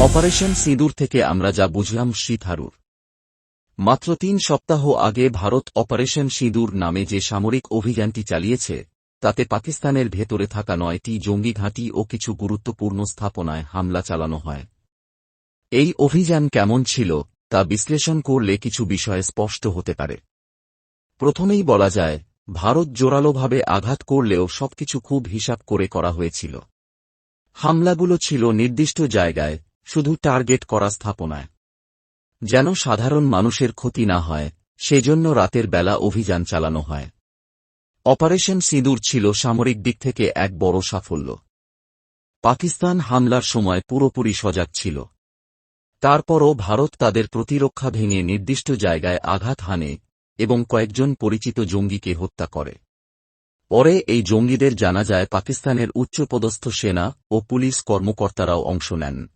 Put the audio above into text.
Operation সিঁদুর থেকে আমরা যা বুঝলাম শ্রীথারুর মাত্র তিন সপ্তাহ আগে ভারত অপারেশন সিঁদুর নামে যে সামরিক অভিযানটি চালিয়েছে, তাতে পাকিস্তানের ভেতরে থাকা নয়টি জঙ্গি ঘাঁটি ও কিছু গুরুত্বপূর্ণ স্থাপনায় হামলা চালানো হয়। এই অভিযান কেমন ছিল, তা বিশ্লেষণ করলে কিছু বিষয়ে স্পষ্ট হতে পারে। প্রথমেই বলা যায়, ভারত জোরালোভাবে আঘাত করলেও সবকিছু খুব হিসাব করে করা হয়েছিল। হামলাগুলো ছিল নির্দিষ্ট জায়গায় শুধু টার্গেট করা স্থাপনায়। যেন সাধারণ মানুষের ক্ষতি না হয়, সেজন্য রাতের বেলা অভিযান চালানো হয়। অপারেশন সিঁদুর ছিল সামরিক দিক থেকে এক বড় সাফল্য। পাকিস্তান হামলার সময় পুরোপুরি সজাগ ছিল। তারপরও ভারত তাদের প্রতিরক্ষা ভেঙে নির্দিষ্ট জায়গায় আঘাত হানে এবং কয়েকজন পরিচিত জঙ্গিকে হত্যা করে। পরে এই জঙ্গিদের জানা যায়, পাকিস্তানের উচ্চপদস্থ সেনা ও পুলিশ কর্মকর্তারাও অংশ নেন।